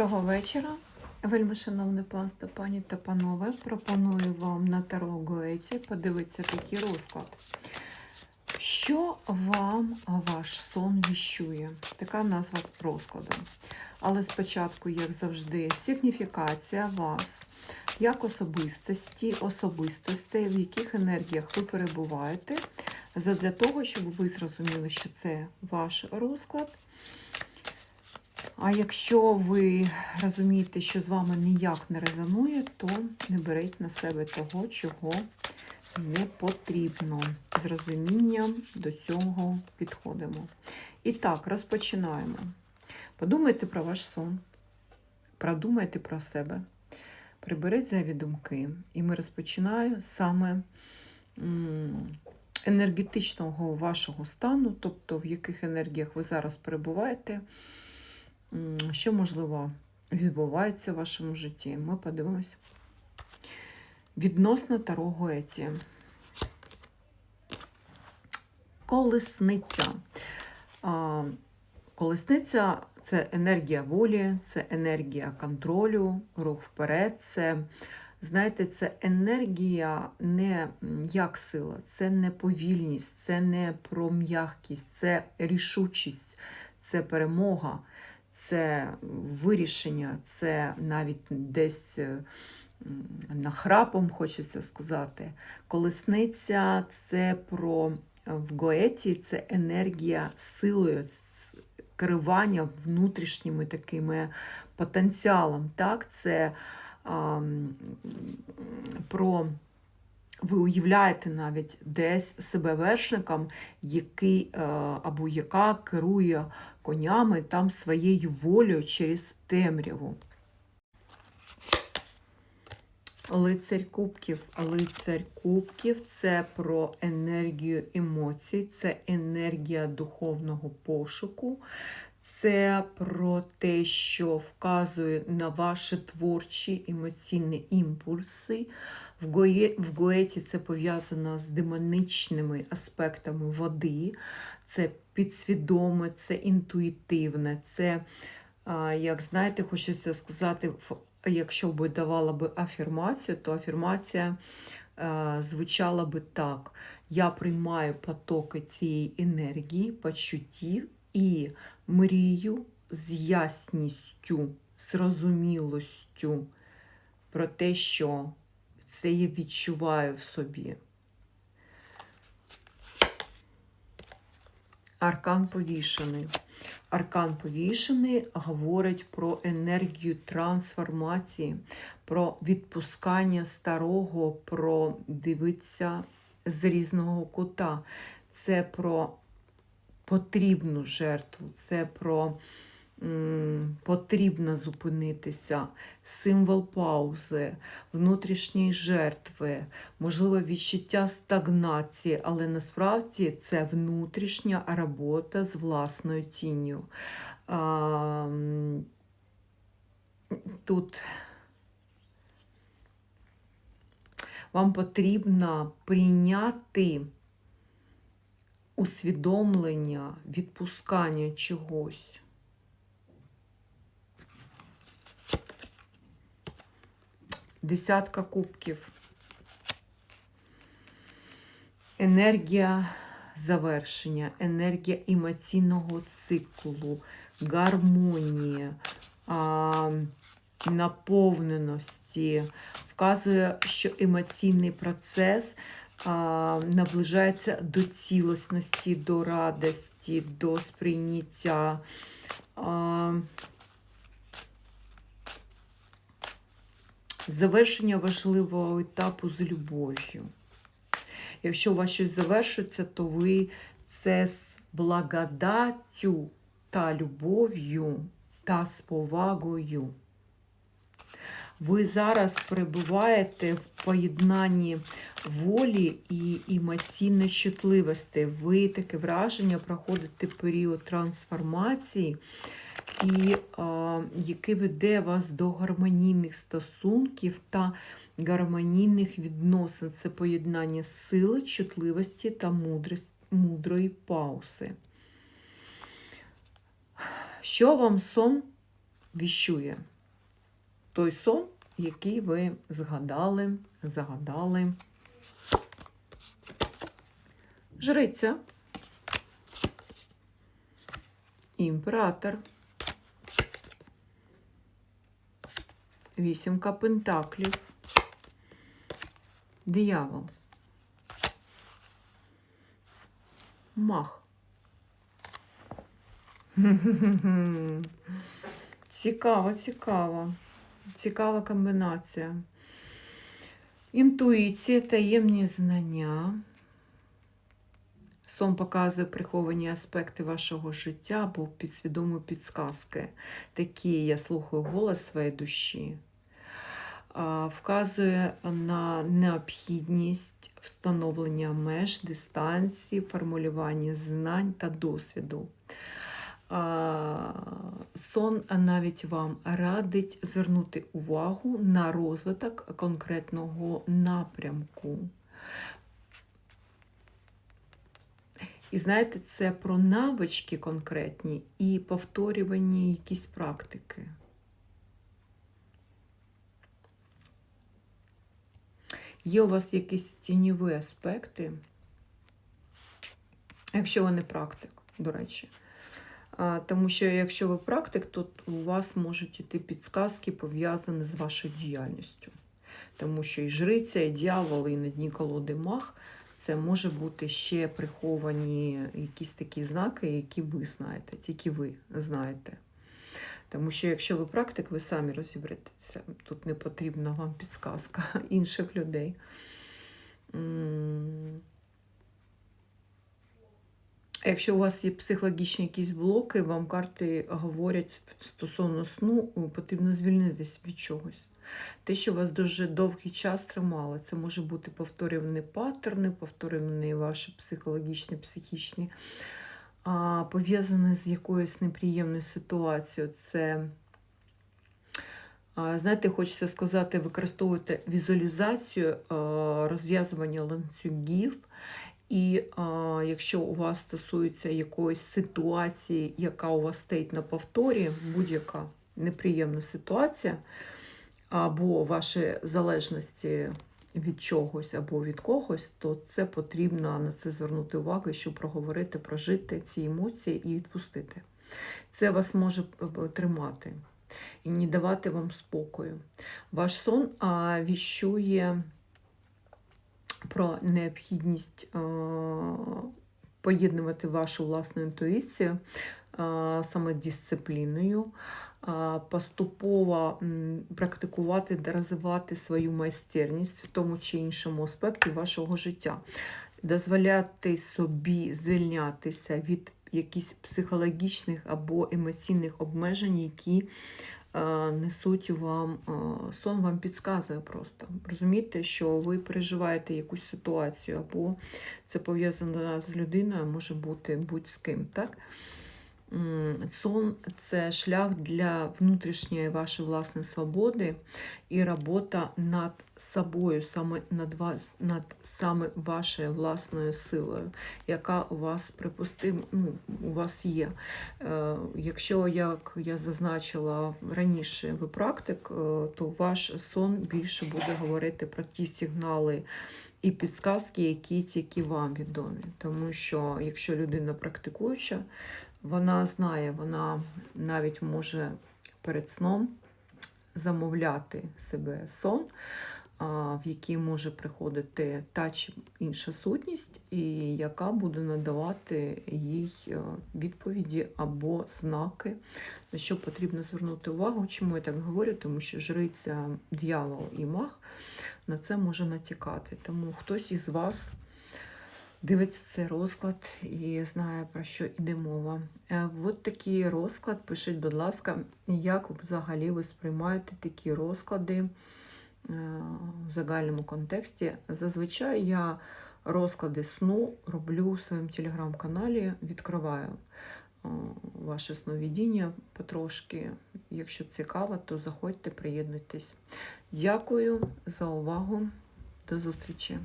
Доброго вечора, вельми шановне панство, пані та панове. Пропоную вам на Таро Гоеті подивитися такий розклад. Що вам ваш сон віщує? Така назва розкладу. Але спочатку, як завжди, сигніфікація вас як особистості, особистостей, в яких енергіях ви перебуваєте, задля того, щоб ви зрозуміли, що це ваш розклад. А якщо ви розумієте, що з вами ніяк не резонує, то не беріть на себе того, чого не потрібно. З розумінням до цього підходимо. І так, розпочинаємо. Подумайте про ваш сон, продумайте про себе, приберіть зайві думки. І ми розпочинаємо саме енергетичного вашого стану, тобто в яких енергіях ви зараз перебуваєте що, можливо, відбувається в вашому житті. Ми подивимось. Відносно Таро Гоеті. Колесниця. Колесниця це енергія волі, це енергія контролю, рух вперед. Це, знаєте, це енергія не як сила, це не повільність, це не про м'якість, це рішучість, це перемога це вирішення, це навіть десь нахрапом, хочеться сказати. Колесниця це про в Гоеті це енергія силою, керування внутрішніми такими потенціалом. Так? Це а, про ви уявляєте навіть десь себе вершником, який е, або яка керує конями там своєю волею через темряву. Лицарь кубків. Лицарь кубків це про енергію емоцій, це енергія духовного пошуку, це про те, що вказує на ваші творчі емоційні імпульси. В Гоеті це пов'язано з демоничними аспектами води, це підсвідоме, це інтуїтивне, це, як знаєте, хочеться сказати, якщо б давала би афірмацію, то афірмація звучала би так: я приймаю потоки цієї енергії, почуттів і мрію з ясністю, зрозумілостю про те, що це я відчуваю в собі. Аркан повішений. Аркан повішений говорить про енергію трансформації, про відпускання старого, про дивитися з різного кута. Це про потрібну жертву, це про потрібно зупинитися, символ паузи, внутрішньої жертви, можливо, відчуття стагнації, але насправді це внутрішня робота з власною тінню. Тут вам потрібно прийняти усвідомлення, відпускання чогось. Десятка кубків. Енергія завершення, енергія емоційного циклу, гармонія, наповненості, вказує, що емоційний процес наближається до цілісності, до радості, до сприйняття. Завершення важливого етапу з любов'ю. Якщо у вас щось завершиться, то ви це з благодаттю та любов'ю та з повагою. Ви зараз перебуваєте в поєднанні волі і емоційної чутливості. Ви таке враження проходите період трансформації, і а, який веде вас до гармонійних стосунків та гармонійних відносин. Це поєднання сили, чутливості та мудрої паузи. Що вам сон віщує? Той сон, який ви згадали, загадали. Жриця. Імператор. Вісімка пентаклів. Диявол. Мах. Цікаво, цікаво. Цікава комбінація. Інтуїція, таємні знання. Сон показує приховані аспекти вашого життя або підсвідомі підсказки. Такі я слухаю голос своєї душі. Вказує на необхідність встановлення меж, дистанції, формулювання знань та досвіду. Сон навіть вам радить звернути увагу на розвиток конкретного напрямку. І знаєте, це про навички конкретні і повторювані якісь практики. Є у вас якісь тіньові аспекти, якщо ви не практик, до речі. Тому що якщо ви практик, то у вас можуть іти підсказки, пов'язані з вашою діяльністю. Тому що і жриця, і дьявол, і на дні колоди мах це може бути ще приховані якісь такі знаки, які ви знаєте, тільки ви знаєте. Тому що якщо ви практик, ви самі розібретеся. Тут не потрібна вам підсказка інших людей. Якщо у вас є психологічні якісь блоки, вам карти говорять стосовно сну, потрібно звільнитися від чогось. Те, що вас дуже довгий час тримало, це може бути повторювані паттерни, повторювані ваші психологічні, психічні, пов'язані з якоюсь неприємною ситуацією. Це, знаєте, хочеться сказати, використовуйте візуалізацію, розв'язування ланцюгів. І а, якщо у вас стосується якоїсь ситуації, яка у вас стоїть на повторі, будь-яка неприємна ситуація, або ваші залежності від чогось або від когось, то це потрібно на це звернути увагу, щоб проговорити, прожити ці емоції і відпустити. Це вас може е, тримати і не давати вам спокою. Ваш сон а, віщує про необхідність а, поєднувати вашу власну інтуїцію а, саме дисципліною, поступово практикувати та розвивати свою майстерність в тому чи іншому аспекті вашого життя, дозволяти собі звільнятися від якихось психологічних або емоційних обмежень, які е, несуть вам е, сон, вам підказує просто. Розумієте, що ви переживаєте якусь ситуацію, або це пов'язано з людиною, може бути будь-з ким. так? Сон це шлях для внутрішньої вашої власної свободи і робота над собою, саме над вас, над саме вашою власною силою, яка у вас припустим, ну, у вас є. Е, Якщо, як я зазначила раніше, ви практик, е, то ваш сон більше буде говорити про ті сигнали і підсказки, які тільки вам відомі. Тому що якщо людина практикуюча, вона знає, вона навіть може перед сном замовляти себе сон, в який може приходити та чи інша сутність, і яка буде надавати їй е, відповіді або знаки, на що потрібно звернути увагу. Чому я так говорю? Тому що жриця, дьявол і маг на це може натякати. Тому хтось із вас дивиться цей розклад і знає, про що йде мова. Е, От такий розклад. Пишіть, будь ласка, як взагалі ви сприймаєте такі розклади в загальному контексті. Зазвичай я розклади сну роблю у своєму телеграм-каналі, відкриваю е, ваше сновидіння потрошки. Якщо цікаво, то заходьте, приєднуйтесь. Дякую за увагу. До зустрічі!